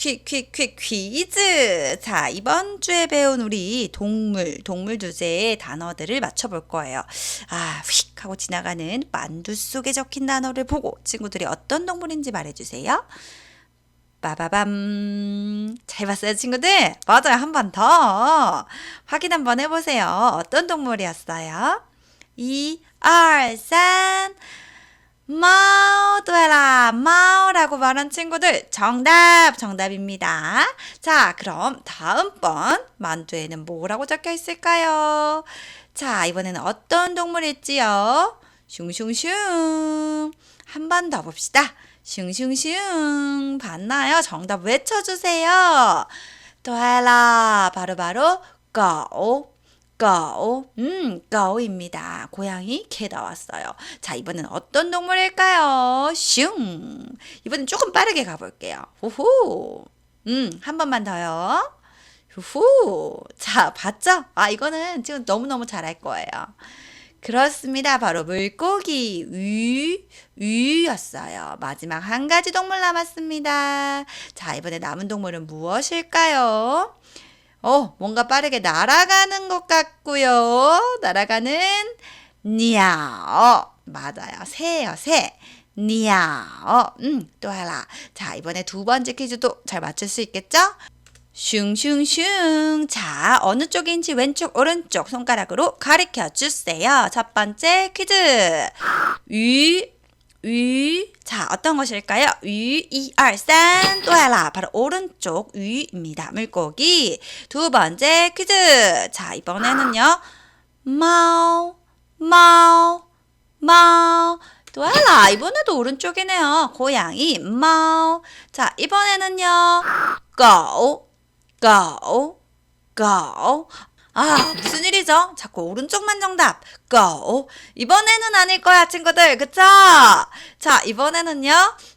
퀴, 퀴, 퀴, 퀴즈! 자, 이번 주에 배운 우리 동물, 동물 주제의 단어들을 맞춰볼 거예요. 아, 휙! 하고 지나가는 만두 속에 적힌 단어를 보고 친구들이 어떤 동물인지 말해주세요. 빠바밤. 잘 봤어요, 친구들? 맞아요. 한 번 더. 확인 한번 해보세요. 어떤 동물이었어요? 2, 2, 3. 마오, 또해라, 마오라고 말한 친구들, 정답, 정답입니다. 자, 그럼 다음번 만두에는 뭐라고 적혀 있을까요? 자, 이번에는 어떤 동물일지요? 슝슝슝. 한 번 더 봅시다. 슝슝슝. 봤나요? 정답 외쳐주세요. 또해라, 바로바로, 고. 고, 음, 고입니다. 고양이 개 나왔어요. 자, 이번엔 어떤 동물일까요? 슝. 이번엔 조금 빠르게 가볼게요. 후후. 음, 한 번만 더요. 후후. 자, 봤죠? 아, 이거는 지금 너무너무 잘할 거예요. 그렇습니다. 바로 물고기 위, 위였어요. 마지막 한 가지 동물 남았습니다. 자, 이번에 남은 동물은 무엇일까요? 어, 뭔가 빠르게 날아가는 것 같고요. 날아가는 니아오. 맞아요. 새예요, 새. 니아오. 음, 또 하나. 자, 이번에 두 번째 퀴즈도 잘 맞출 수 있겠죠? 슝슝슝. 자, 어느 쪽인지 왼쪽, 오른쪽 손가락으로 가리켜 주세요. 첫 번째 퀴즈. 위, 위. 자, 어떤 것일까요? 위, 이, 알, 산. 또 하나. 바로 오른쪽 위입니다. 물고기. 두 번째 퀴즈. 자, 이번에는요. 마오, 마오, 마오. 또 하나. 이번에도 오른쪽이네요. 고양이, 마오. 자, 이번에는요. 고, 고, 고. 아, 무슨 일이죠? 자꾸 오른쪽만 정답. go. 이번에는 아닐 거야, 친구들. 그쵸? 자, 이번에는요.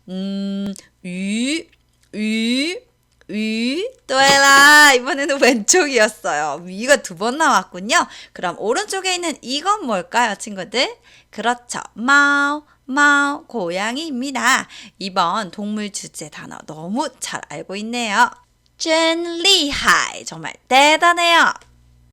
음, 위, 위, 위, 또해라. 이번에는 왼쪽이었어요. 위가 두 번 나왔군요. 그럼 오른쪽에 있는 이건 뭘까요, 친구들? 그렇죠. 마오. 마오 고양이입니다. 이번 동물 주제 단어 너무 잘 알고 있네요. 젠 리하이 정말 대단해요.